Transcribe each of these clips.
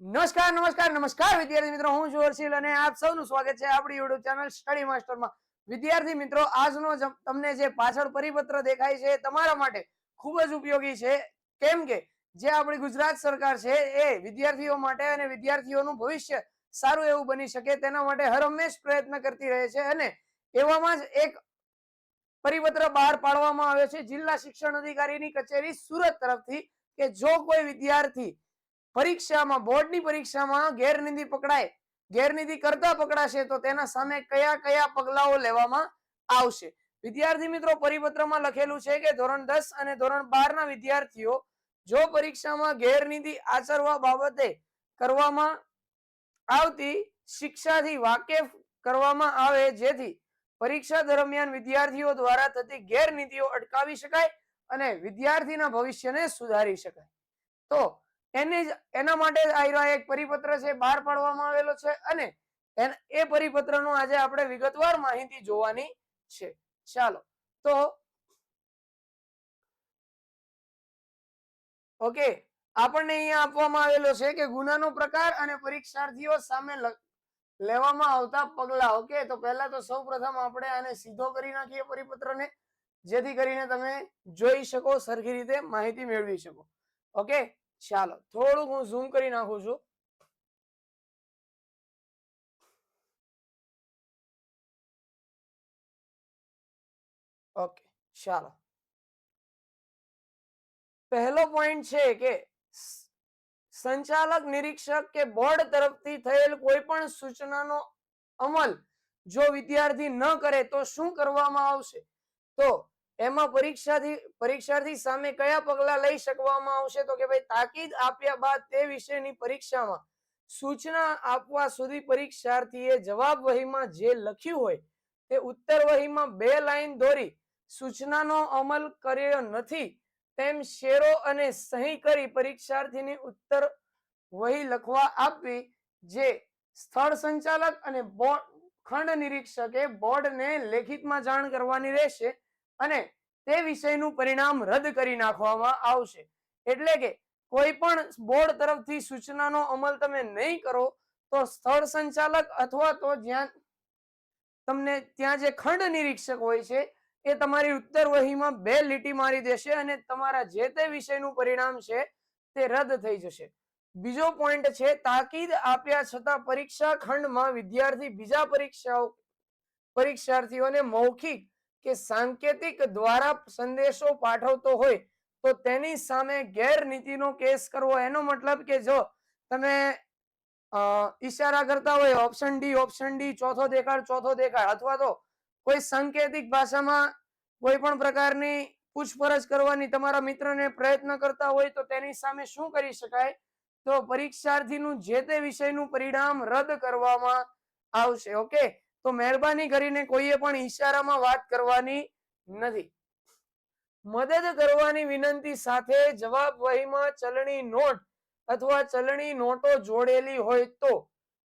નમસ્કાર નમસ્કાર નમસ્કાર, વિદ્યાર્થી મિત્રો. હું છું હર્ષિલ અને આપ સૌનું સ્વાગત છે આપણી યુટ્યુબ ચેનલ સ્ટડી માસ્ટરમાં વિદ્યાર્થી મિત્રો, આજનો તમને જે પાછળ પરિપત્ર દેખાય છે તમારા માટે ખૂબ જ ઉપયોગી છે. કેમ કે જે આપણી ગુજરાત સરકાર છે એ વિદ્યાર્થીઓ માટે અને વિદ્યાર્થીઓનું ભવિષ્ય સારું એવું બની શકે તેના માટે હર હંમેશ પ્રયત્ન કરતી રહે છે અને એવામાં જ એક પરિપત્ર બહાર પાડવામાં આવ્યો છે. જિલ્લા શિક્ષણ અધિકારીની કચેરી સુરત તરફથી કે જો કોઈ વિદ્યાર્થી પરીક્ષામાં, બોર્ડની પરીક્ષામાં ગેરરીતિ પકડાય ગેરરીતિ કરતા પકડાશે તો તેના સામે કયા કયા પગલાઓ લેવામાં આવશે? વિદ્યાર્થી મિત્રો, પરિપત્રમાં લખેલું છે કે ધોરણ દસ અને ધોરણ બાર ના વિદ્યાર્થીઓ જો પરીક્ષામાં ગેરરીતિ આચરવા બાબતે કરવામાં આવતી શિક્ષાથી વાકેફ કરવામાં આવે, જેથી પરીક્ષા દરમિયાન વિદ્યાર્થીઓ દ્વારા થતી ગેરનીતિઓ અટકાવી શકાય અને વિદ્યાર્થીના ભવિષ્યને સુધારી શકાય. તો એને એના માટે એક પરિપત્ર છે, બહાર પાડવામાં આવેલો છે અને એ પરિપત્રનો આજે આપણે વિગતવાર માહિતી જોવાની છે. ચાલો, તો ઓકે, આપણને અહીંયા આપવામાં આવેલો છે કે ગુનાનો પ્રકાર અને પરીક્ષાર્થીઓ સામે લેવામાં આવતા પગલા. ઓકે, તો પહેલા તો સૌપ્રથમ આપણે આને સીધો કરી નાખીએ પરિપત્રને, જેથી કરીને તમે જોઈ શકો, સરખી રીતે માહિતી મેળવી શકો. ઓકે ચાલો, થોડુંક હું ઝૂમ કરી નાખું છું. ઓકે ચાલો. પહેલો પોઈન્ટ છે કે સંચાલક, નિરીક્ષક કે બોર્ડ તરફથી થયેલ કોઈ પણ સૂચનાનો અમલ જો વિદ્યાર્થી ન કરે તો શું કરવામાં આવશે? તો એમાં પરીક્ષાથી, પરીક્ષાર્થી સામે કયા પગલા લઈ શકવામાં આવશે? તો કે ભાઈ, તાકીદ આપ્યા બાદ તે વિષયની પરીક્ષામાં સૂચના આપવા સુધી પરીક્ષાર્થીએ જવાબ વહીમાં જે લખ્યું હોય તે ઉત્તર વહીમાં બે લાઈન દોરી સૂચનાનો અમલ કર્યો નથી તેમ શેરો અને સહી કરી પરીક્ષાર્થીની ઉત્તર વહી લખવા આપવી જે સ્થળ સંચાલક અને બોર્ડ ખંડ નિરીક્ષકે બોર્ડને લેખિતમાં જાણ કરવાની રહેશે. અને તે વિષયનું પરિણામ રદ કરી નાખવામાં આવશે. એટલે કે કોઈ પણ બોર્ડ તરફથી સૂચનાનો અમલ તમે નહીં કરો, તો સ્થળ સંચાલક અથવા તો જ્યાં તમને ત્યાં જે ખંડ નિરીક્ષક હોય છે, એ તમારી ઉત્તર વહીમાં બે લીટી મારી દેશે અને તમારા જે તે વિષયનું પરિણામ છે, તે રદ થઈ જશે. બીજો પોઈન્ટ છે, તાકીદ આપ્યા છતાં પરીક્ષા ખંડમાં વિદ્યાર્થી બીજા પરીક્ષાઓ, પરીક્ષાર્થીઓને મૌખિક કે સાંકેતિક દ્વારા સંદેશો પાઠવતો હોય તો તેની સામે ગેરનીતિનો કેસ કરવો, એનો મતલબ કે જો તમે ઈશારા કરતા હોય ઓપ્શન ડી ઓપ્શન ડી ચોથો દેખાડ ચોથો દેખાડ, અથવા તો કોઈ સાંકેતિક ભાષામાં કોઈ પણ પ્રકારની પૂછપરછ કરવાની તમારા મિત્રને પ્રયત્ન કરતા હોય તો તેની સામે શું કરી શકાય? તો પરીક્ષાર્થીનું જે તે વિષયનું પરિણામ રદ કરવામાં આવશે, ઓકે? તો મહેરબાની કરીને કોઈએ પણ ઈશારામાં વાત કરવાની નથી. મદદ કરવાની વિનંતી સાથે જવાબ વહીમાં ચલણી નોટ અથવા ચલણી નોટો જોડેલી હોય તો.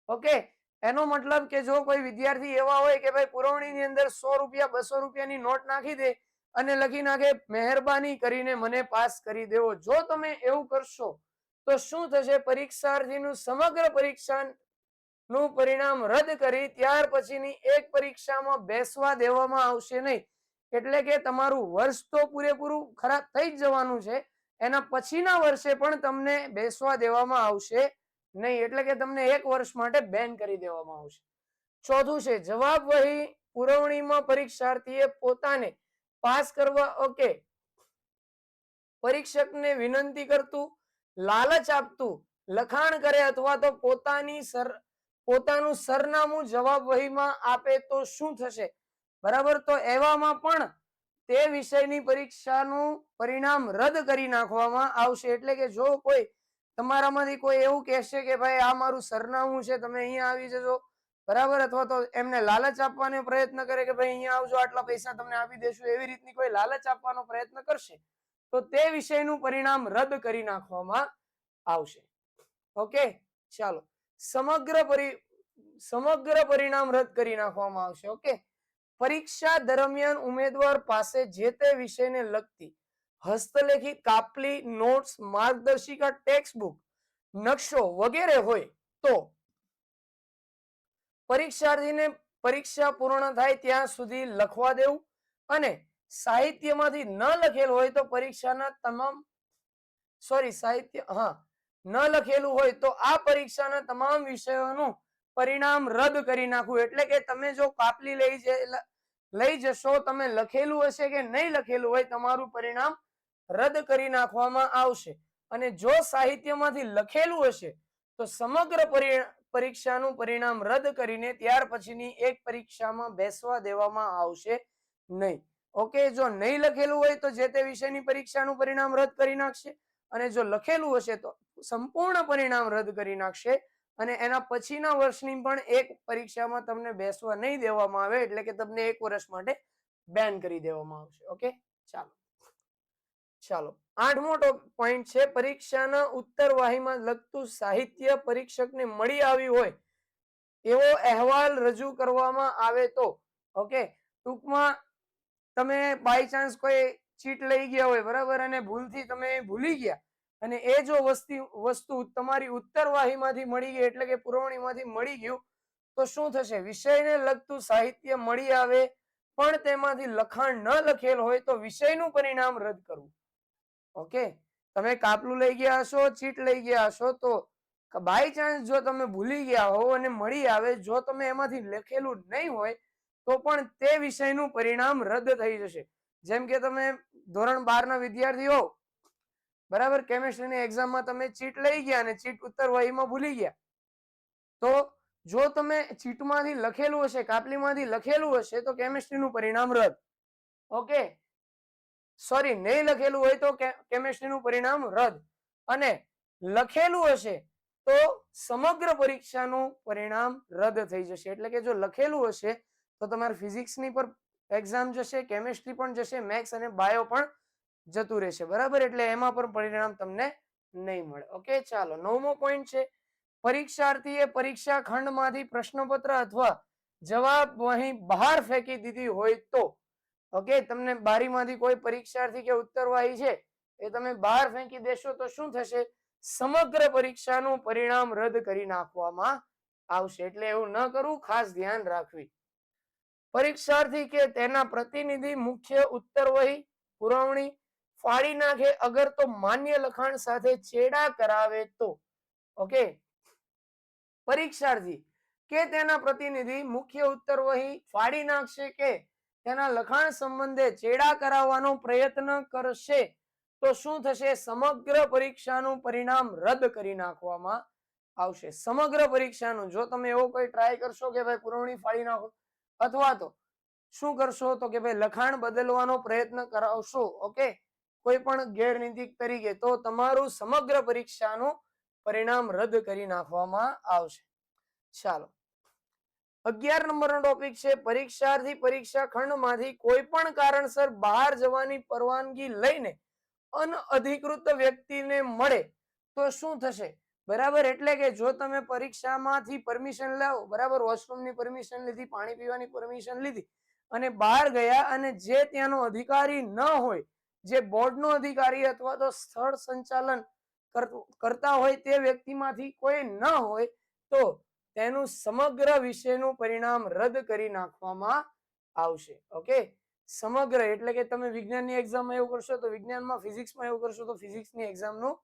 ઓકે, એનો મતલબ કે જો કોઈ વિદ્યાર્થી એવા હોય કે ભાઈ પુરવણીની અંદર સો રૂપિયા, બસો રૂપિયાની નોટ નાખી દે અને લખી નાખે, મહેરબાની કરીને મને પાસ કરી દેવો. જો તમે એવું કરશો, તો શું થશે? પરીક્ષાર્થીનું સમગ્ર પરીક્ષા નું પરિણામ રદ કરી ત્યાર પછીની એક પરીક્ષામાં બેસવા દેવામાં આવશે નહીં. એટલે કે તમારું વર્ષ તો પૂરેપૂરું ખરાબ થઈ જવાનું છે. એના પછીના વર્ષે પણ તમને બેસવા દેવામાં આવશે નહીં. એટલે કે તમને એક વર્ષ માટે બેન કરી દેવામાં આવશે. ચોથું છે, જવાબ વહી પુરવણીમાં પરીક્ષાર્થીએ પોતાને પાસ કરવા ઓકે પરીક્ષકને વિનંતી કરતું, લાલચ આપતું, લખાણ કરે અથવા તો પોતાની સર પોતાનું સરનામું જવાબ વહીમાં આપે તો શું થશે? બરાબર? તો એવામાં પણ તે વિષયની પરીક્ષાનું પરિણામ રદ કરી નાખવામાં આવશે. એટલે કે જો કોઈ તમારામાંથી કોઈ એવું કહેશે કે ભાઈ, આ મારું સરનામું છે, તમે અહીંયા આવી જજો. બરાબર? અથવા તો એમને લાલચ આપવાનો પ્રયત્ન કરે કે ભાઈ, અહીંયા આવજો, આટલા પૈસા તમને આપી દેશું. એવી રીતની કોઈ લાલચ આપવાનો પ્રયત્ન કરશે, તો તે વિષયનું પરિણામ રદ કરી નાખવામાં આવશે. ઓકે? ચાલો. સમગ્ર પરી, સમગ્ર પરિણામ રદ કરી નાખવામાં આવશે ઓકે પરીક્ષા દરમિયાન ઉમેદવાર પાસે જે તે વિષયને લગતી હસ્તલેખિત કાપલી નોટ્સ માર્ગદર્શિકા ટેક્સ્ટ નકશો વગેરે હોય તો પરીક્ષાર્થીને પરીક્ષા પૂર્ણ થાય ત્યાં સુધી લખવા દેવું અને સાહિત્યમાંથી ન લખેલ હોય તો પરીક્ષાના તમામ સોરી સાહિત્ય, હા ન લખેલું હોય તો આ પરીક્ષાના તમામ વિષયોનું પરિણામ રદ કરી નાખવું. એટલે કે તમે જો કાપલી લઈ લઈ જશો, તમે લખેલું હશે કે નહીં લખેલું હોય, તમારું પરિણામ રદ કરી નાખવામાં આવશે. અને જો સાહિત્યમાંથી લખેલું હશે, તો સમગ્ર પરીક્ષાનું પરિણામ રદ કરીને ત્યાર પછીની એક પરીક્ષામાં બેસવા દેવામાં આવશે નહીં. ઓકે, જો નહીં લખેલું હોય તો જે તે વિષયની પરીક્ષાનું પરિણામ રદ કરી નાખશે. અને જો લખેલું હશે તો સંપૂર્ણ પરિણામ રદ કરી નાખશે અને એના પછીના વર્ષની પણ એક પરીક્ષામાં તમને બેસવા નહીં દેવામાં આવે એટલે કે તમને એક વર્ષ માટે બેન કરી દેવામાં આવશે. ઓકે? ચાલો. ચાલો. આઠમો પોઈન્ટ છે, પરીક્ષાના ઉત્તરવાહીમાં લગતું સાહિત્ય પરીક્ષકને મળી આવ્યું હોય એવો અહેવાલ રજૂ કરવામાં આવે તો, ઓકે? ટૂંકમાં તમે બાય ચાન્સ કોઈ ચીટ લઈ ગયા હોય, બરાબર? અને ભૂલથી તમે ભૂલી ગયા અને એ જો વસ્તુ વસ્તુ તમારી ઉત્તરવાહીમાંથી મળી ગઈ એટલે કે પુરવણીમાંથી મળી ગયું, તો શું થશે? વિષયને લગતું સાહિત્ય મળી આવે, પણ તેમાંથી લખાણ ન લખેલ હોય તો વિષયનું પરિણામ રદ કરવું. ઓકે? તમે કાપલું લઈ ગયા હશો, ચીટ લઈ ગયા હશો, તો બાય ચાન્સ જો તમે ભૂલી ગયા હો અને મળી આવે, જો તમે એમાંથી લખેલું નહીં હોય, તો પણ તે વિષયનું પરિણામ રદ થઈ જશે. જેમ કે તમે ધોરણ બાર ના વિદ્યાર્થી હો બરાબર? કેમેસ્ટ્રીની એક્ઝામમાં તમે ચીટ લઈ ગયા અને ચીટ ઉત્તર વહીમાં ભૂલી ગયા. તો જો તમે ચીટમાંથી લખેલું હશે, કાપલીમાંથી લખેલું હશે, તો કેમેસ્ટ્રીનું પરિણામ રદ. ઓકે? સોરી નહીં લખેલું હોય તો કેમેસ્ટ્રીનું પરિણામ રદ. અને લખેલું હશે, તો સમગ્ર પરીક્ષાનું પરિણામ રદ થઈ જશે. એટલે કે જો લખેલું હશે, તો તમારે ફિઝિક્સની પર એક્ઝામ જશે કેમેસ્ટ્રી પણ જશે મેથ્સ અને બાયો પણ જતું રહેશે. બરાબર? એટલે એમાં પણ પરિણામ તમને નહીં મળે. ઓકે? ચાલો, નવમો પોઈન્ટ છે. પરીક્ષાર્થીએ પરીક્ષા ખંડમાંથી પ્રશ્નપત્ર અથવા જવાબ અહીં બહાર ફેંકી દીધી હોય તો? ઓકે? તમને બારીમાંથી કોઈ પરીક્ષાર્થી કે ઉત્તરવાહી છે એ તમે બહાર ફેંકી દેશો તો શું થશે? સમગ્ર પરીક્ષાનું પરિણામ રદ કરી નાખવામાં આવશે. એટલે એવું ન કરવું, ખાસ ધ્યાન રાખવી. પરીક્ષાર્થી કે તેના પ્રતિનિધિ મુખ્ય ઉત્તરવહી, પુરવણી ફાડી નાખે, અગર તો માન્ય લખાણ સાથે ચેડા કરાવે તો. ઓકે પરીક્ષાર્થી, કે તેના પ્રતિનિધિ મુખ્ય ઉત્તરવહી ફાડી નાખશે કે તેના લખાણ સંબંધે ચેડા કરાવવાનો પ્રયત્ન કરશે, તો શું થશે? સમગ્ર પરીક્ષાનું પરિણામ રદ કરી નાખવામાં આવશે. સમગ્ર પરીક્ષાનું, જો તમે એવો કોઈ ટ્રાય કરશો કે ભાઈ પુરવણી ફાડી નાખો, અથવા તો શું કરશો તો કે ભાઈ લખાણ બદલવાનો પ્રયત્ન કરાવશો ઓકે કોઈ પણ ગેરનીતિક તરીકે તો તમારું સમગ્ર પરીક્ષાનું પરિણામ રદ કરી નાખવામાં આવશે. ચાલો. અગિયાર નંબરનો ટોપિક છે, પરીક્ષાર્થી પરીક્ષા ખંડમાંથી કોઈ પણ કારણસર બહાર જવાની પરવાનગી લઈને અનઅધિકૃત વ્યક્તિને મળે તો શું થશે? બરાબર એટલે કે જો તમે પરીક્ષામાંથી પરમિશન લાવો, બરાબર વોશરૂમની પરમિશન લીધી, પાણી પીવાની પરમિશન લીધી અને બહાર ગયા અને જે ત્યાંનો અધિકારી ન હોય જે બોર્ડનો અધિકારી અથવા તો સ્થળ સંચાલન કર- કરતા હોય તે વ્યક્તિમાંથી કોઈ ન હોય, તો તેનું સમગ્ર વિષયનું પરિણામ રદ કરી નાખવામાં આવશે. ઓકે? સમગ્ર એટલે કે તમે વિજ્ઞાનની એક્ઝામમાં એવું કરશો તો વિજ્ઞાનમાં, ફિઝિક્સમાં એવું કરશો તો ફિઝિક્સની એક્ઝામનું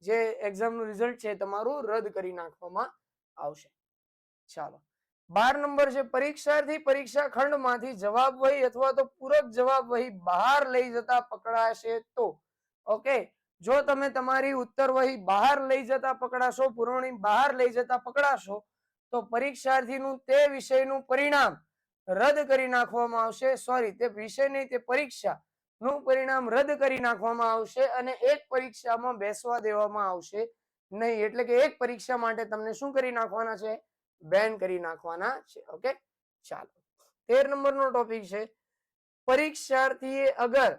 જે એક્ઝામનું રિઝલ્ટ છે તમારું રદ કરી નાખવામાં આવશે. ચાલો. બાર નંબર છે, પરીક્ષાર્થી પરીક્ષા ખંડમાંથી જવાબ વહી અથવા તો પૂરક જવાબ વહી બહાર લઈ જતા પકડાશે તો. ઓકે જો તમે તમારી ઉત્તર વહી બહાર લઈ જતા પકડાશો, પુરવણી બહાર લઈ જતા પકડાશો, તો પરીક્ષાર્થીનું તે વિષયનું પરિણામ રદ કરી નાખવામાં આવશે. સોરી તે વિષય નહીં, તે પરીક્ષા નું પરિણામ રદ કરી નાખવામાં આવશે અને એક પરીક્ષામાં બેસવા દેવામાં આવશે નહીં. એટલે કે એક પરીક્ષા માટે તમને શું કરી નાખવાના છે? બેન કરી નાખવાના છે. ઓકે? ચાલો. તેર નંબરનો ટોપિક છે. પરીક્ષાર્થીએ અગર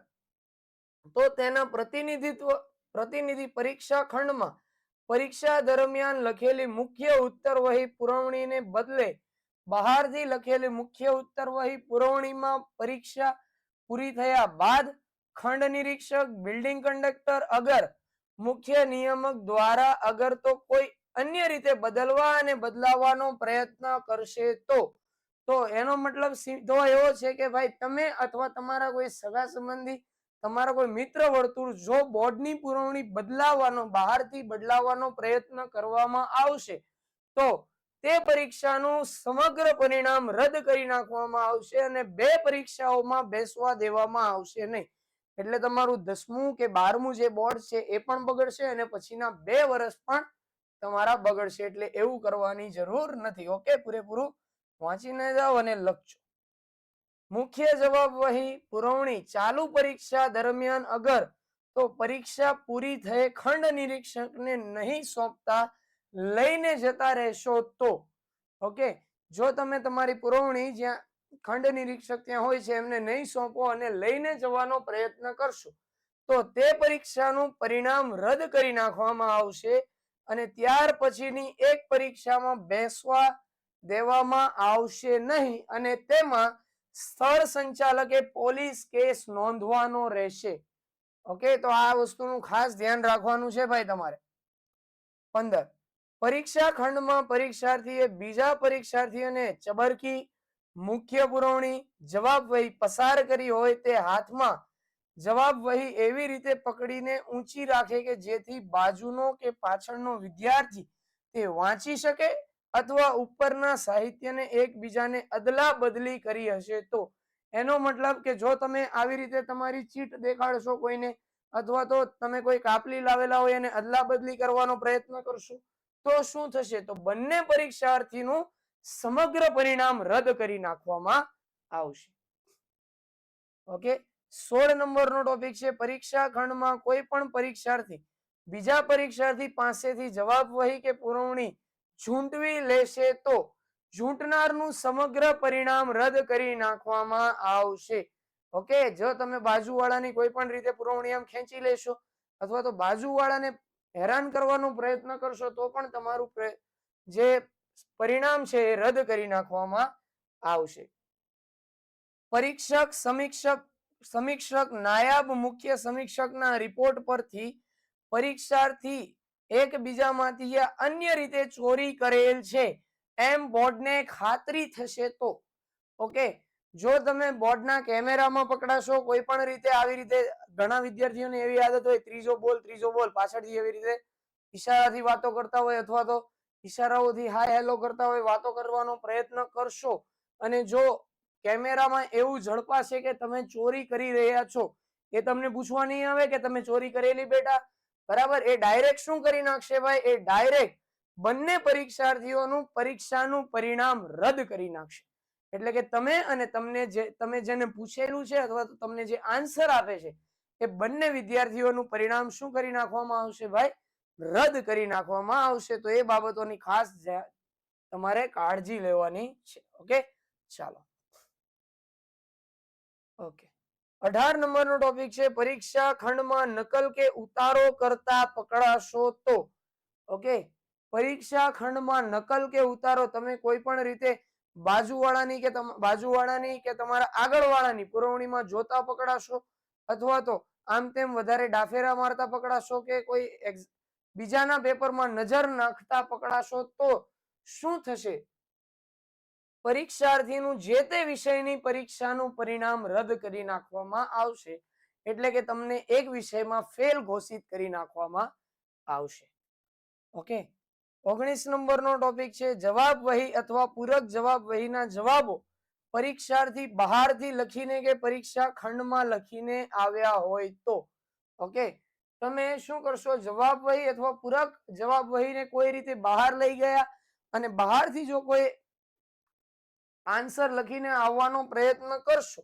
તો તેના પ્રતિનિધિત્વ, પ્રતિનિધિ પરીક્ષા ખંડમાં પરીક્ષા દરમિયાન લખેલી મુખ્ય ઉત્તરવહી પુરવણીને બદલે બહારથી લખેલી મુખ્ય ઉત્તરવહી પુરવણીમાં પરીક્ષા પૂરી થયા બાદ ખંડ નિરીક્ષક, બિલ્ડિંગ કંડક્ટર અગર મુખ્ય નિયામક દ્વારા અગર તો કોઈ અન્ય રીતે બદલવા અને બદલાવવાનો પ્રયત્ન કરશે તો. તો એનો મતલબ સીધો એવો છે કે ભાઈ તમે અથવા તમારા કોઈ સગા સંબંધી, તમારા કોઈ મિત્ર વર્તુળ જો બોર્ડની પુરવણી બદલાવવાનો, બહારથી બદલાવવાનો પ્રયત્ન કરવામાં આવશે, તો તે પરીક્ષાનું સમગ્ર પરિણામ રદ કરી નાખવામાં આવશે અને બે પરીક્ષાઓમાં બેસવા દેવામાં આવશે નહીં. એટલે તમારું દસમું કે બારમું જે બોર્ડ છે એ પણ બગડશે અને પછીના બે વર્ષ પણ તમારા બગડશે એટલે એવું કરવાની જરૂર નથી. ઓકે, પૂરેપૂરું વાંચીને જાઓ અને લખજો. મુખ્ય જવાબ વહી પુરવણી. ચાલુ પરીક્ષા દરમિયાન અગર તો પરીક્ષા પૂરી થઈ ખંડ નિરીક્ષકને નહીં સોંપતા લઈને જતા રહેશો તો. ઓકે, જો તમે તમારી પુરવણી જ્યાં ખંડ નિરીક્ષક ત્યાં હોય છે એમને નહીં સોંપો અને લઈને જવાનો પ્રયત્ન કરશો, તો તે પરીક્ષાનું પરિણામ રદ કરી નાખવામાં આવશે. અને ત્યાર પછીની એક પરીક્ષામાં બેસવા દેવામાં આવશે નહીં અને તેમાં સ્થળ સંચાલકે પોલીસ કેસ નોંધવાનો રહેશે. ઓકે, તો આ વસ્તુનું ખાસ ધ્યાન રાખવાનું છે ભાઈ તમારે. પંદર, પરીક્ષા ખંડમાં પરીક્ષાર્થીએ બીજા પરીક્ષાર્થીઓને ચબરકી મુખ્ય પુરવણી, જવાબ વહી પસાર કરી હોય તે હાથમાં જવાબ વહી એવી રીતે પકડીને ઊંચી રાખે કે જેથી બાજુનો કે પાછળનો વિદ્યાર્થી તે વાંચી શકે અથવા ઉપરના સાહિત્યને એકબીજાને અદલા બદલી કરી હશે તો? એનો મતલબ કે જો તમે આવી રીતે તમારી ચીટ દેખાડશો કોઈને અથવા તો તમે કોઈ કાપલી લાવેલા હોય એને અદલા બદલી કરવાનો પ્રયત્ન કરશો, તો શું થશે? તો બંને પરીક્ષાર્થીનું સમગ્ર પરિણામ રદ કરી નાખવામાં આવશે. ઓકે? સોળ નંબરનો ટોપિક છે, પરીક્ષા ખંડમાં કોઈ પણ પરીક્ષાર્થી બીજા પરીક્ષાર્થી પાસેથી જવાબ વહી કે પુરવણી ઝૂંટવી લેશે તો ઝૂંટનારનું સમગ્ર પરિણામ રદ કરી નાખવામાં આવશે. ઓકે જો તમે બાજુવાળાની કોઈ પણ રીતે પુરવણી આમ ખેંચી લેશો અથવા તો બાજુવાળાને હેરાન કરવાનો પ્રયત્ન કરશો તો પણ તમારું જે પરિણામ છે એ રદ કરી નાખવામાં આવશે. પરીક્ષક, સમીક્ષક સમીક્ષક નાયબ મુખ્ય સમીક્ષકના રિપોર્ટ પરથી પરીક્ષાર્થી એકબીજામાંથી અન્ય રીતે ચોરી કરેલ છે. એમ બોર્ડને ખાતરી થશે તો. ઓકે? જો તમે બોર્ડના કેમેરામાં પકડાશો, કોઈ પણ રીતે આવી રીતે ઘણા વિદ્યાર્થીઓને એવી આદત હોય, ત્રીજો બોલ ત્રીજો બોલ, પાછળથી એવી રીતે ઈશારાથી વાતો કરતા હોય અથવા તો ઈશારાઓથી હાય, હેલો કરતા હોય, વાતો કરવાનો પ્રયત્ન કરશો. અને જો કેમેરામાં એવું ઝડપાશે કે તમે ચોરી કરી રહ્યા છો, એ તમને પૂછવા નહીં આવે કે તમે ચોરી કરેલી બેટા? બરાબર, એ ડાયરેક્ટ શું કરી નાખશે ભાઈ? એ ડાયરેક્ટ બંને પરીક્ષાર્થીઓનું પરીક્ષાનું પરિણામ રદ કરી નાખશે. એટલે કે તમે અને તમને જે, તમે જેને પૂછેલું છે અથવા તો તમને જે આન્સર આપે છે, એ બંને વિદ્યાર્થીઓનું પરિણામ શું કરી નાખવામાં આવશે ભાઈ? રદ કરી નાખવામાં આવશે. તો એ બાબતોની ખાસ તમારે કાળજી લેવાની છે. ઓકે? ચાલો. ઓકે અઢાર નંબરનો ટોપિક છે, પરીક્ષા ખંડમાં નકલ કે ઉતારો કરતા પકડાશો તો. ઓકે પરીક્ષા ખંડમાં નકલ કે ઉતારો, તમે કોઈ પણ રીતે બાજુવાળાની કે બાજુવાળાની કે તમારા આગળવાળાની પુરવણીમાં જોતા પકડાશો? અથવા તો આમ તેમ વધારે ડાફેરા મારતા પકડાશો કે કોઈ બીજાના પેપરમાં નજર નાખતા પકડાશો તો શું થશે? પરીક્ષાર્થીનું જે તે વિષયની પરીક્ષાનું પરિણામ રદ કરી નાખવામાં આવશે, એટલે કે તમને એક વિષયમાં ફેલ ઘોષિત કરી નાખવામાં આવશે. ઓકે? ઓગણીસ નંબરનો ટોપિક છે જવાબ વહી અથવા પૂરક જવાબ વહીના જવાબો. પરીક્ષાર્થી બહારથી લખીને કે પરીક્ષા ખંડમાં લખીને આવ્યા હોય તો. ઓકે? તમે શું કરશો? જવાબ વહી અથવા પૂરક જવાબ વહીને કોઈ રીતે બહાર લઈ ગયા? અને બહારથી જો કોઈ આન્સર લખીને આવવાનો પ્રયત્ન કરશો,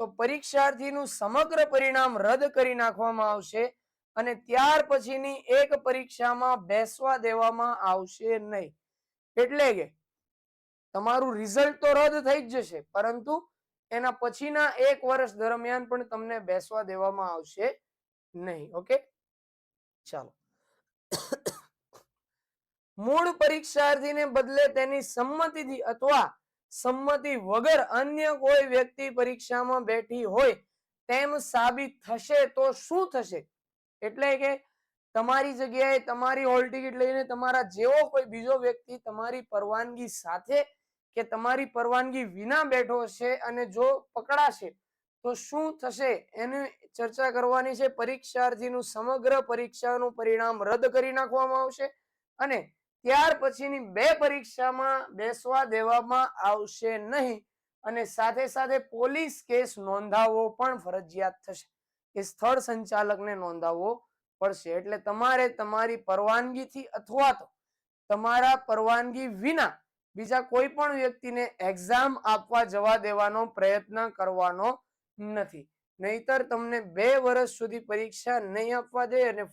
તો પરીક્ષાર્થીનું સમગ્ર પરિણામ રદ કરી નાખવામાં આવશે અને ત્યાર પછીની એક પરીક્ષામાં બેસવા દેવામાં આવશે નહીં. એટલે કે તમારું રિઝલ્ટ તો રદ થઈ જ જશે, પરંતુ એના પછીના એક વર્ષ દરમિયાન પણ તમને બેસવા દેવામાં આવશે નહીં, ઓકે? ચાલો. મૂળ પરીક્ષાર્થીને બદલે તેની સંમતિથી અથવા સંમતિ વગર અન્ય કોઈ વ્યક્તિ પરીક્ષામાં બેઠી હોય તેમ સાબિત થશે તો શું થશે? એટલે કે તમારી જગ્યાએ તમારી હોલ ટિકિટ લઈને તમારા જેવો કોઈ બીજો વ્યક્તિ તમારી પરવાનગી સાથે કે તમારી પરવાનગી વિના બેઠો છે અને જો પકડાશે, તો શું થશે? એની ચર્ચા કરવાની છે. પરીક્ષાર્થીનું સમગ્ર પરીક્ષાનું પરિણામ રદ કરી નાખવામાં આવશે અને ત્યાર પછીની બે પરીક્ષામાં બેસવા દેવામાં આવશે નહીં અને સાથે સાથે પોલીસ કેસ નોંધાવવો પણ ફરજિયાત થશે. કે સ્થળ સંચાલકને નોંધાવવો પડશે. એટલે તમારે તમારી પરવાનગીથી અથવા તો તમારા પરવાનગી વિના બીજા કોઈ પણ વ્યક્તિને એક્ઝામ આપવા જવા દેવાનો પ્રયત્ન કરવાનો નથી. નહીતર તમને બે વર્ષ સુધી પરીક્ષા નહીં આપવા દે અને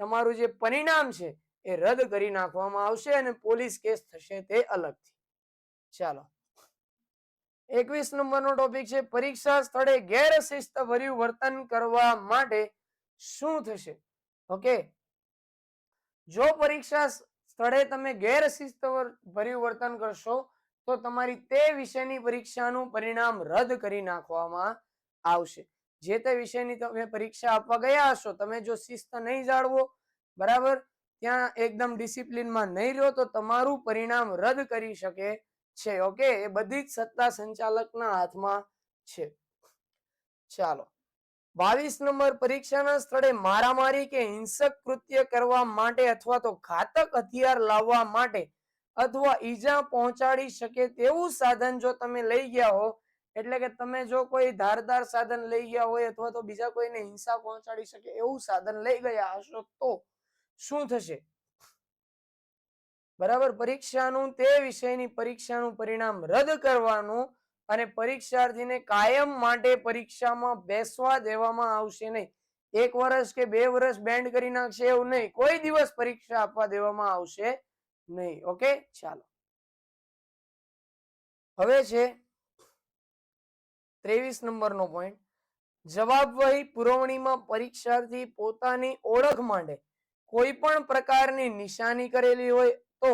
તમારું જે પરિણામ છે એ રદ કરી નાખવામાં આવશે અને પોલીસ કેસ થશે તે અલગથી. ચાલો. એકવીસ નંબરનો ટોપિક છે, પરીક્ષા સ્થળે ગેરશિસ્ત ભર્યું વર્તન કરવા માટે શું થશે? ઓકે. જો પરીક્ષા સ્થળે તમે ગેરશિસ્ત ભર્યું વર્તન કરશો, તો તમારી તે વિષયની પરીક્ષાનું પરિણામ રદ કરી નાખવામાં આવશે. જે તે વિષયની તમે પરીક્ષા આપવા ગયા હશો, તમે જો શિસ્ત નહીં જાળવો, બરાબર? ત્યાં એકદમ ડિસિપ્લિનમાં નહીં રહ્યો તો તમારું પરિણામ રદ કરી શકે છે, ઓકે? એ બધી જ સત્તા સંચાલકના હાથમાં છે. ચાલો. બાવીસ નંબર પરીક્ષાના સ્થળે મારામારી કે હિંસક કૃત્ય કરવા માટે અથવા તો ઘાતક હથિયાર લાવવા માટે અથવા ઈજા પહોંચાડી શકે તેવું સાધન જો તમે લઈ ગયા હો, એટલે કે તમે જો કોઈ ધારદાર સાધન લઈ ગયા હોય અથવા તો બીજા કોઈને હિંસા પહોંચાડી શકે એવું સાધન લઈ ગયા હશો તો શું થશે? બરાબર? પરીક્ષાનું, તે વિષયની પરીક્ષાનું પરિણામ રદ કરવાનું અને પરીક્ષાર્થીને કાયમ માટે પરીક્ષામાં બેસવા દેવામાં આવશે નહીં. એક વર્ષ કે બે વર્ષ બેન્ડ કરી નાખશે એવું નહીં. કોઈ દિવસ પરીક્ષા આપવા દેવામાં આવશે નહીં. ઓકે? ચાલો. હવે છે ત્રેવીસ નંબરનો પોઈન્ટ જવાબવહી પુરવણીમાં પરીક્ષાર્થી પોતાની ઓળખ માટે કોઈ પણ પ્રકારની નિશાની કરેલી હોય તો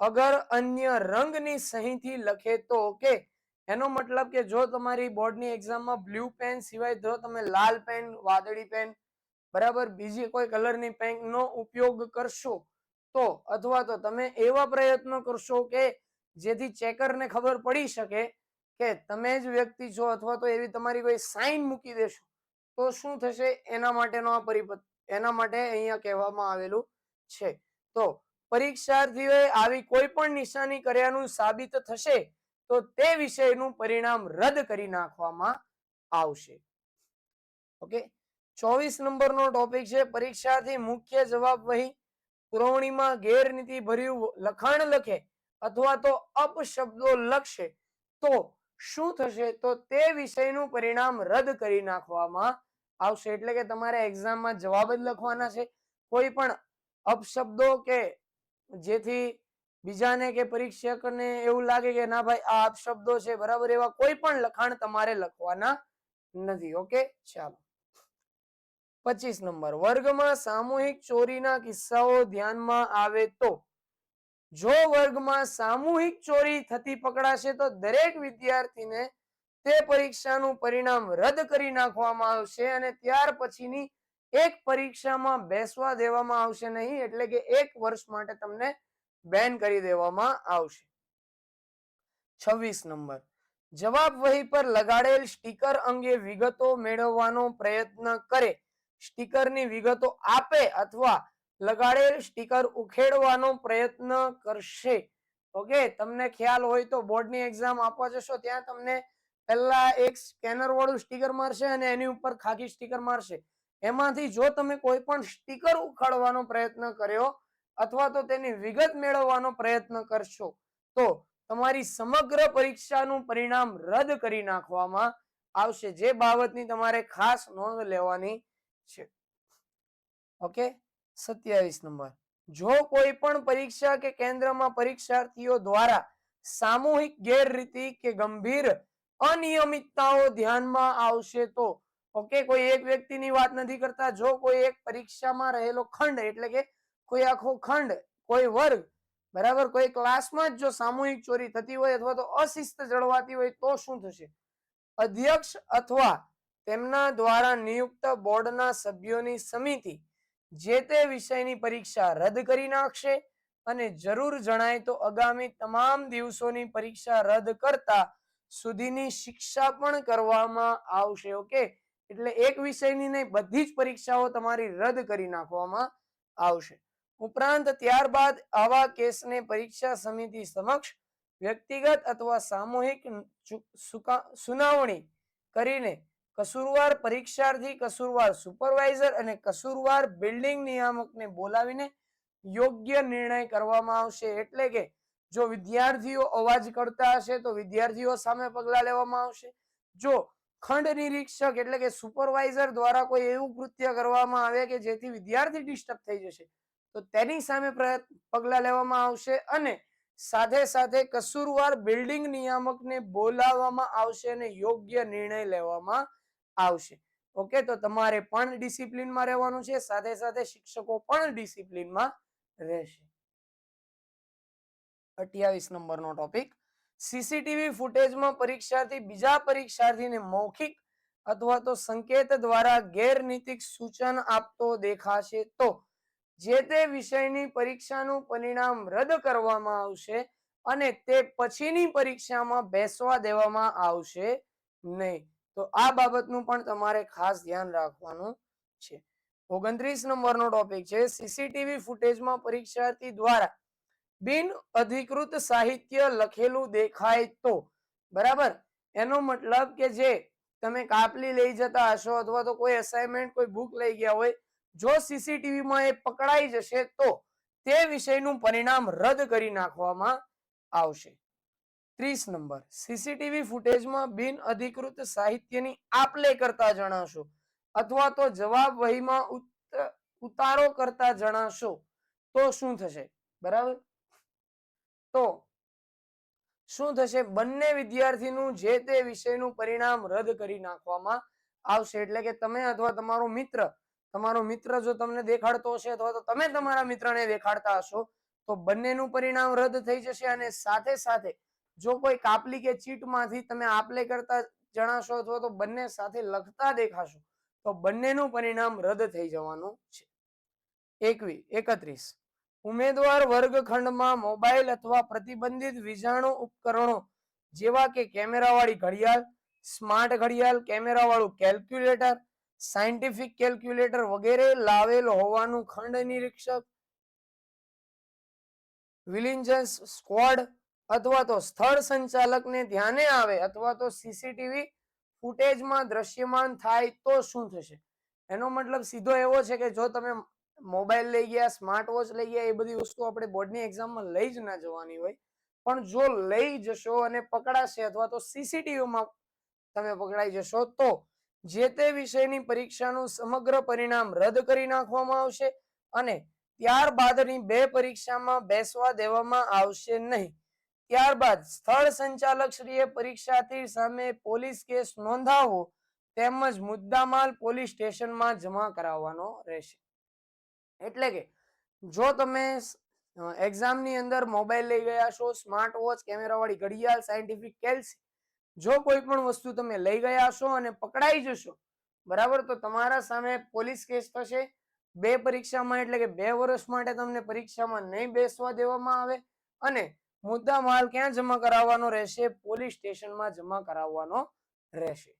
અગર અન્ય રંગની સહીથી લખે તો કે એનો મતલબ કે જો તમારી બોર્ડની એક્ઝામમાં બ્લુ પેન સિવાય જો તમે લાલ પેન, વાદળી પેન, બરાબર, બીજી કોઈ કલરની પેનનો ઉપયોગ કરશો તો અથવા તો તમે એવા પ્રયત્નો કરશો કે જેથી ચેકરને ખબર પડી શકે કે તમે જ વ્યક્તિ છો અથવા તો એવી તમારી કોઈ સાઇન મૂકી દેશો તો શું થશે? એના માટેનો આ પરિપથ એના માટે અહીંયા કહેવામાં આવેલું છે. તો પરીક્ષાર્થીઓએ આવી કોઈ પણ નિશાની કર્યાનું સાબિત થશે તો તે વિષયનું પરિણામ રદ કરી નાખવામાં આવશે. ઓકે? ચોવીસ નંબરનો ટોપિક છે, પરીક્ષાર્થી મુખ્ય જવાબ વહી પુરવણીમાં ગેરનીતિ ભર્યું લખાણ લખે અથવા તો અપશબ્દો લખશે તો શું થશે? તો તે વિષયનું પરિણામ રદ કરી નાખવામાં આવશે એટલે કે તમારે એક્ઝામમાં જવાબ જ લખવાના છે. કોઈ પણ અપશબ્દો કે જેથી બીજાને કે પરીક્ષકને એવું લાગે કે ના ભાઈ, આ અપશબ્દો છે, બરાબર, એવા કોઈ પણ લખાણ તમારે લખવાના નથી. ઓકે? ચાલો. પચીસ નંબર. વર્ગમાં સામૂહિક ચોરીના કિસ્સાઓ ધ્યાનમાં આવે તો? જો વર્ગમાં સામૂહિક ચોરી થતી પકડાશે તો દરેક વિદ્યાર્થીને તે પરીક્ષાનું પરિણામ રદ કરી નાખવામાં આવશે અને ત્યાર પછીની એક પરીક્ષામાં બેસવા દેવામાં આવશે નહીં, એટલે કે એક વર્ષ માટે તમને બેન કરી દેવામાં આવશે. છવ્વીસ નંબર. જવાબ વહી પર લગાડેલ સ્ટીકર અંગે વિગતો મેળવવાનો પ્રયત્ન કરે. સ્ટીકરની વિગતો આપે અથવા લગાડેલ સ્ટીકર ઉખેડવાનો પ્રયત્ન કરશે. ઓકે, તમને ખ્યાલ હોય તો બોર્ડની એક્ઝામ આપવા જશો, ત્યાં તમને પહેલા એક સ્કેનર વાળું સ્ટીકર મારશે અને એની ઉપર ખાકી સ્ટીકર મારશે. એમાંથી જો તમે કોઈ પણ સ્ટીકર ઉખાડવાનો પ્રયત્ન કર્યો અથવા તો તેની વિગત મેળવવાનો પ્રયત્ન કરશો, તો તમારી સમગ્ર પરીક્ષાનું પરિણામ રદ કરી નાખવામાં આવશે. જે બાબતની તમારે ખાસ નોંધ લેવાની છે. ઓકે? સત્યાવીસ નંબર. જો કોઈ પણ પરીક્ષા કે કેન્દ્રમાં પરીક્ષાર્થીઓ દ્વારા સામૂહિક ગેરરીતિ કે ગંભીર અનિયમિતતાઓ ધ્યાનમાં આવશે તો. ઓકે કોઈ એક વ્યક્તિની વાત નથી કરતા. જો કોઈ એક પરીક્ષામાં રહેલો ખંડ, એટલે કે કોઈ આખો ખંડ, કોઈ વર્ગ, બરાબર? કોઈ ક્લાસમાં જ જો સામૂહિક ચોરી થતી હોય અથવા તો અશિસ્ત જળવાતી હોય, તો શું થશે? અધ્યક્ષ અથવા તેમના દ્વારા નિયુક્ત બોર્ડના સભ્યોની સમિતિ જે તે વિષયની પરીક્ષા રદ કરી નાખશે અને જરૂર જણાય તો આગામી તમામ દિવસોની પરીક્ષા રદ કરતા સુધીની શિક્ષા પણ કરવામાં આવશે, ઓકે? એટલે એક વિષયની નહીં, બધી જ પરીક્ષાઓ તમારી રદ કરી નાખવામાં આવશે. ઉપરાંત ત્યારબાદ આવા કેસને પરીક્ષા સમિતિ સમક્ષ વ્યક્તિગત અથવા સામૂહિક સુનાવણી કરીને કસૂરવાર પરીક્ષાર્થી, કસૂરવાર સુપરવાઇઝર અને કસૂરવાર બિલ્ડિંગ નિયામકને બોલાવીને યોગ્ય નિર્ણય કરવામાં આવશે. એટલે કે જો વિદ્યાર્થીઓ અવાજ કરતા હશે તો વિદ્યાર્થીઓ સામે પગલાં લેવામાં આવશે. જો ખંડ નિરીક્ષક એટલે કે સુપરવાઇઝર દ્વારા કોઈ એવું કૃત્ય કરવામાં આવે કે જેથી વિદ્યાર્થી ડિસ્ટર્બ થઈ જશે, તો તેની સામે પગલાં લેવામાં આવશે અને સાથે સાથે કસૂરવાર બિલ્ડિંગ નિયામકને બોલાવવામાં આવશે અને યોગ્ય નિર્ણય લેવામાં આવશે. ઓકે તો તમારે પણ ડિસિપ્લિનમાં રહેવાનું છે, સાથે સાથે શિક્ષકો પણ ડિસિપ્લિનમાં રહેશે. અઠ્યાવીસ નંબરનો ટોપિક સીસીટીવી ફૂટેજમાં પરીક્ષાર્થી બીજા પરીક્ષાર્થીને મૌખિક અથવા તો સંકેત દ્વારા ગેરનીતિક સૂચન આપતો દેખાશે તો જે તે વિષયની પરીક્ષાનું પરિણામ રદ કરવામાં આવશે અને તે પછીની પરીક્ષામાં બેસવા દેવામાં આવશે નહીં. તો આ બાબતનું પણ તમારે ખાસ ધ્યાન રાખવાનું છે. ઓગણત્રીસ નંબરનો ટોપિક છે. સીસીટીવી ફૂટેજમાં પરીક્ષાર્થી દ્વારા બિન અધિકૃત સાહિત્ય લખેલું દેખાય તો. બરાબર? એનો મતલબ કે જે તમે કાપલી લઈ જતા હશો અથવા તો કોઈ અસાઇનમેન્ટ કોઈ બુક લઈ ગયા હોય, જો સીસીટીવી માં એ પકડાઈ જશે તો તે વિષયનું પરિણામ રદ કરી નાખવામાં આવશે. ત્રીસ નંબર. સીસીટીવી ફૂટેજમાં બિન અધિકૃત સાહિત્યની આપલે કરતા જણાશો અથવા તો જવાબ વહીમાં ઉતારો કરતા જણાશો તો શું થશે? બરાબર? તો શું થશે? બંને વિદ્યાર્થીનું જે તે વિષયનું પરિણામ રદ કરી નાખવામાં આવશે. એટલે કે તમે અથવા તમારો મિત્ર તમારો મિત્ર જો તમને દેખાડતો હશે અથવા તો તમે તમારા મિત્રને દેખાડતા હશો, તો બંનેનું પરિણામ રદ થઈ જશે અને સાથે સાથે જો કોઈ કાપલી કે ચીટમાંથી તમે આપલે કરતા જણાશો અથવા તો બંને સાથે લખતા દેખાશો, તો બંનેનું પરિણામ રદ થઈ જવાનું છે. એકવી, એકત્રીસ. ઉમેદવાર વર્ગખંડમાં મોબાઈલ અથવા પ્રતિબંધિત વીજાણુ ઉપકરણો જેવા કે કેમેરાવાળી ઘડિયાળ, સ્માર્ટ ઘડિયાળ, કેમેરાવાળું કેલ્ક્યુલેટર, સાયન્ટિફિક કેલ્ક્યુલેટર વગેરે લાવેલ હોવાનું ખંડ નિરીક્ષક વિલિન્જન્સ સ્ક્વોડ અથવા તો સ્થળ સંચાલકને ધ્યાને આવે અથવા તો સીસીટીવી ફૂટેજમાં દ્રશ્યમાન થાય તો શું થશે? એનો મતલબ સીધો એવો છે કે જો તમે મોબાઈલ લઈ ગયા, સ્માર્ટ વોચ લઈ ગયા, એ બધી વસ્તુ આપણે બોર્ડની એક્ઝામમાં લઈ જ ના જવાની હોય. પણ જો લઈ જશો અને પકડાશે અથવા તો સીસીટીવીમાં તમે પકડાઈ જશો, તો જે તે વિષયની પરીક્ષાનું સમગ્ર પરિણામ રદ કરી નાખવામાં આવશે અને ત્યારબાદની બે પરીક્ષામાં બેસવા દેવામાં આવશે નહીં. ત્યારબાદ સ્થળ સંચાલક શ્રીએ પરીક્ષાર્થી સામે પોલીસ કેસ નોંધાવો, તેમજ મુદ્દામાલ પોલીસ સ્ટેશનમાં જમા કરાવવાનો રહેશે. એટલે કે જો તમે એક્ઝામની અંદર મોબાઈલ લઈ ગયા છો સ્માર્ટ વોચ કેમેરાવાળી ઘડિયાળ સાયન્ટિફિક કેલ્સી જો કોઈ પણ વસ્તુ તમે લઈ ગયા છો અને પકડાઈ જશો, બરાબર? તો તમારા સામે પોલીસ કેસ થશે. બે પરીક્ષામાં એટલે કે બે વર્ષ માટે તમને પરીક્ષામાં નહીં બેસવા દેવામાં આવે અને મુદ્દા માલ ક્યાં જમા કરાવવાનો રહેશે? પોલીસ સ્ટેશનમાં જમા કરાવવાનો રહેશે.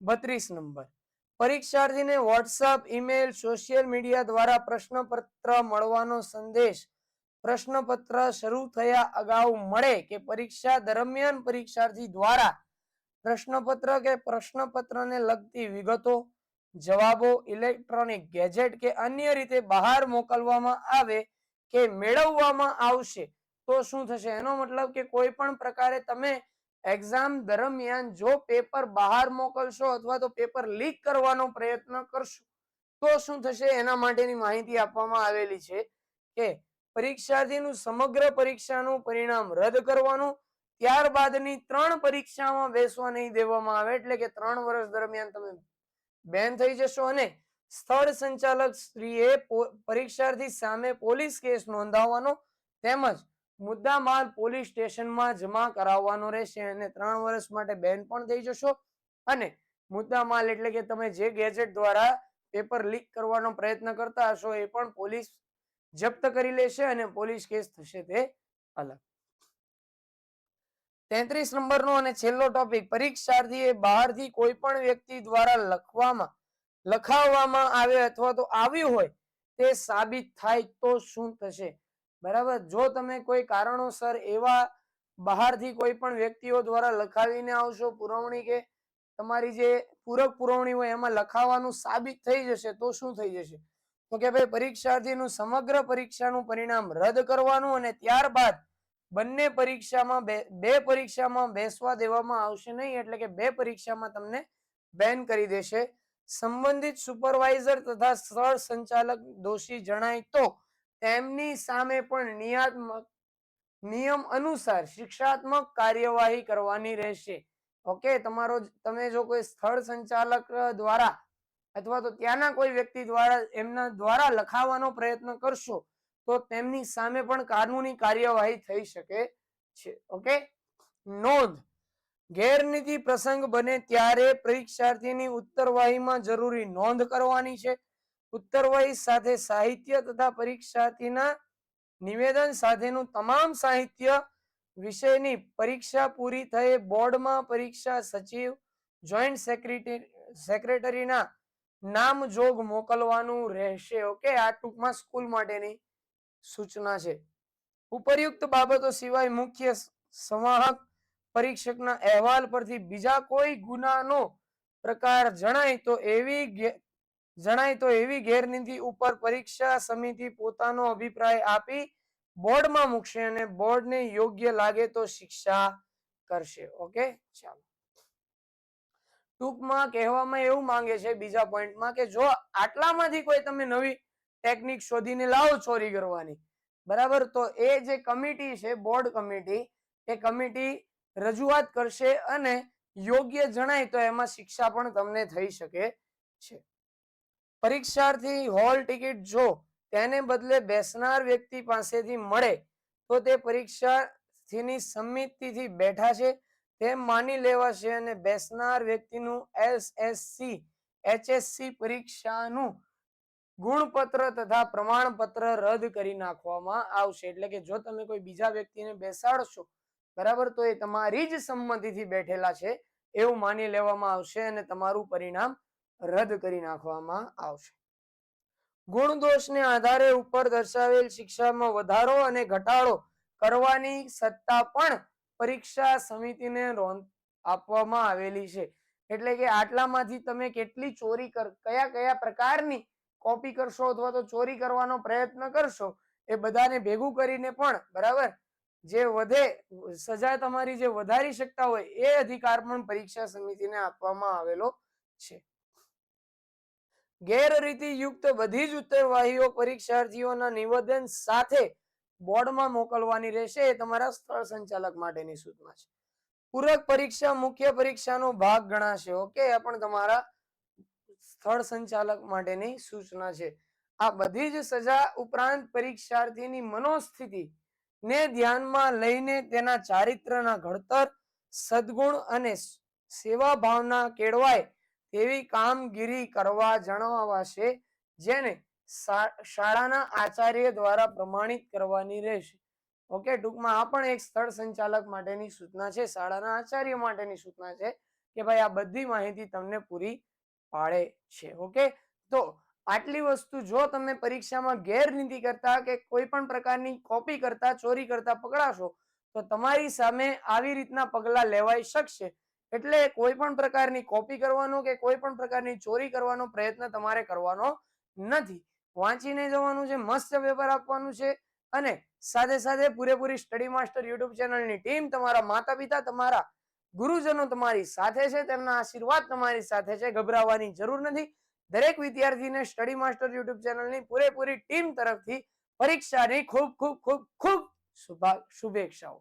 બત્રીસ નંબર. પરીક્ષાર્થીને વોટ્સઅપ ઈમેલ સોશિયલ મીડિયા દ્વારા પ્રશ્નપત્ર મળવાનો સંદેશ. પ્રશ્નપત્ર શરૂ થયા અગાઉ મળે કે પરીક્ષા દરમિયાન પરીક્ષાર્થી દ્વારા પ્રશ્નપત્ર કે પ્રશ્નપત્રને લગતી વિગતો, જવાબો ઇલેક્ટ્રોનિક ગેજેટ કે અન્ય રીતે બહાર મોકલવામાં આવે કે મેળવવામાં આવશે તો શું થશે? એનો મતલબ કે કોઈ પણ પ્રકારે તમે એક્ઝામ દરમિયાન જો પેપર બહાર મોકલશો અથવા તો પેપર લીક કરવાનો પ્રયત્ન કરશો, તો શું થશે? એના માટેની માહિતી આપવામાં આવેલી છે કે પરીક્ષાર્થીનું સમગ્ર પરીક્ષાનું પરિણામ રદ કરવાનું, ત્યારબાદની ત્રણ પરીક્ષામાં બેસવા નહીં દેવામાં આવે, એટલે કે ત્રણ વર્ષ દરમિયાન તમે બેન થઈ જશો અને સ્થળ સંચાલક શ્રીએ પરીક્ષાર્થી સામે પોલીસ કેસ નોંધાવવાનો તેમજ મુદ્દામાલ પોલીસ સ્ટેશનમાં જમા કરાવવાનો રહેશે અને ત્રણ વર્ષ માટે બેન પણ થઈ જશો. અને મુદ્દામાલ એટલે કે તમે જે ગેજેટ દ્વારા પેપર લીક કરવાનો પ્રયત્ન કરતા હશો એ પણ પોલીસ જપ્ત કરી લેશે અને પોલીસ કેસ થશે તે અલગ. તેત્રીસ નંબરનો અને છેલ્લો ટોપિક, પરીક્ષાર્થીએ બહારથી કોઈ પણ વ્યક્તિ દ્વારા લખવામાં, લખાવવામાં આવે અથવા તો આવ્યું હોય તે સાબિત થાય તો શું થશે? બરાબર? જો તમે કોઈ કારણોસર એવા બહારથી કોઈ પણ વ્યક્તિઓ દ્વારા લખાવીને આવશો પુરવણી કે તમારી જે પૂરક પુરવણી હોય એમાં લખાવાનું સાબિત થઈ જશે, તો શું થઈ જશે? તો કે ભાઈ, પરીક્ષાર્થીનું સમગ્ર પરીક્ષાનું પરિણામ રદ કરવાનું અને ત્યારબાદ બંને પરીક્ષામાં બે બે પરીક્ષામાં બેસવા દેવામાં આવશે નહીં, એટલે કે બે પરીક્ષામાં તમને બેન કરી દેશે. સંબંધિત સુપરવાઇઝર તથા સ્થળ સંચાલક દોષી જણાય તો તેમની સામે પણ નિયાત્મક નિયમ અનુસાર શિક્ષાત્મક કાર્યવાહી કરવાની રહેશે. ઓકે, તમારો તમે જો કોઈ સ્થળ સંચાલક દ્વારા અથવા તો ત્યાંના કોઈ વ્યક્તિ દ્વારા એમના દ્વારા લખાવવાનો પ્રયત્ન કરશો, તો તેમની સામે પણ કાનૂની કાર્યવાહી થઈ શકે છે. ઓકે? નોંધ. ગેરનીતિ પ્રસંગ બને ત્યારે પરીક્ષાર્થીની ઉત્તરવાહીમાં જરૂરી નોંધ કરવાની છે. ઉત્તરવાહી સાથે સાહિત્ય તથા પરીક્ષાર્થીના નિવેદન સાથેનું તમામ સાહિત્ય વિષયની પરીક્ષા પૂરી થઈ બોર્ડમાં પરીક્ષા સચિવ, જોઈન્ટ સેક્રેટરી, સેક્રેટરીના નામ જોગ મોકલવાનું રહેશે. ઓકે? આ ટૂંકમાં સ્કૂલ માટેની સૂચના છે. ઉપરયુક્ત બાબતો સિવાય મુખ્ય સંવાહક પરીક્ષકના અહેવાલ પરથી બીજા કોઈ ગુનાનો પ્રકાર જણાય તો એવી જણાય તો એવી ગેરનીતિ ઉપર પરીક્ષા સમિતિ પોતાનો અભિપ્રાય આપી બોર્ડમાં મૂકશે અને બોર્ડને યોગ્ય લાગે તો શિક્ષા કરશે. ઓકે? ચાલો. ટૂંકમાં કહેવામાં એવું માંગે છે બીજા પોઈન્ટમાં કે જો આટલામાંથી કોઈ તમે નવી ટેકનિક શોધીને લાવો ચોરી કરવાની, બરાબર? તો એ જે કમિટી છે, બોર્ડ કમિટી, એ કમિટી રજૂઆત કરશે અને યોગ્ય જણાય તો એમાં શિક્ષા પણ તમને થઈ શકે છે. પરીક્ષાર્થી હોલ ટિકિટ જો તેને બદલે બેસનાર વ્યક્તિ પાસેથી મળે, તો તે પરીક્ષાર્થીની સમિતિથી બેઠા છે. તેમ માની લેવાશે અને બેસનાર વ્યક્તિનું એસએસસી એચએસસી પરીક્ષાનું ગુણપત્ર તથા પ્રમાણપત્ર રદ કરી નાખવામાં આવશે. એટલે કે જો તમે કોઈ બીજા વ્યક્તિને બેસાડશો, બરાબર, તો એ તમારી જ સંમતિથી બેઠેલા છે. એવું માની લેવામાં આવશે અને તમારું પરિણામ રદ કરી નાખવામાં આવશે. ગુણ દોષને આધારે ઉપર દર્શાવેલ શિક્ષામાં વધારો અને ઘટાડો કરવાની સત્તા પણ પરીક્ષા સમિતિને આપવામાં આવેલી છે. એટલે કે આટલામાંથી તમે કેટલી ચોરી કર, કયા કયા પ્રકારની કોપી કરશો અથવા તો ચોરી કરવાનો પ્રયત્ન કરશો એ બધાને ભેગું કરીને પણ, બરાબર? જે વધે, સજા તમારી જે વધારી શકતા હોય એ અધિકાર પણ પરીક્ષા સમિતિને આપવામાં આવેલો છે. ગેરરીતિ યુક્ત બધી જ ઉત્તરવાહીઓ પરીક્ષાર્થીઓના નિવેદન સાથે બોર્ડમાં મોકલવાની રહેશે એ તમારા સ્થળ સંચાલક માટેની સૂચના છે. પૂરક પરીક્ષા મુખ્ય પરીક્ષાનો ભાગ ગણાશે, ઓકે? એ પણ તમારા સ્થળ સંચાલક માટેની સૂચના છે. આ બધી જ સજા ઉપરાંત પરીક્ષાર્થીની મનોસ્થિતિ ને ધ્યાનમાં લઈને તેના ચારિત્રના ઘડતર, સદગુણ અને સેવા ભાવના કેળવાય તેવી કામગીરી કરવા જણાવાશે, જેને શાળાના આચાર્ય દ્વારા પ્રમાણિત કરવાની રહેશે. ઓકે, ટૂંકમાં આ પણ એક સ્થળ સંચાલક માટેની સૂચના છે, શાળાના આચાર્ય માટેની સૂચના છે કે ભાઈ આ બધી માહિતી તમને પૂરી પાડે છે, ઓકે? તો આટલી વસ્તુ જો તમે પરીક્ષામાં ગેરરીતિ કરતા કે કોઈ પણ પ્રકારની કોપી કરતા, ચોરી કરતા, પકડાશો, તો તમારી સામે આવી રીતના પગલાં લેવાઈ શકશે. એટલે કોઈ પણ પ્રકારની કોપી કરવાનો કે કોઈ પણ પ્રકારની ચોરી કરવાનો પ્રયત્ન તમારે કરવાનો નથી. વાંચીને જવાનું છે, મસ્ત પેપર આપવાનું છે અને સાથે સાથે પૂરેપૂરી સ્ટડી માસ્ટર યુટ્યુબ ચેનલની ટીમ તમારા માતા પિતા તમારા ગુરુજનો તમારી સાથે છે, તેમના આશીર્વાદ તમારી સાથે છે, ગભરાવાની જરૂર નથી. દરેક વિદ્યાર્થીને સ્ટડી માસ્ટર યુટ્યુબ ચેનલની પૂરેપૂરી ટીમ તરફથી પરીક્ષાની ખૂબ ખૂબ ખૂબ ખૂબ શુભેચ્છાઓ.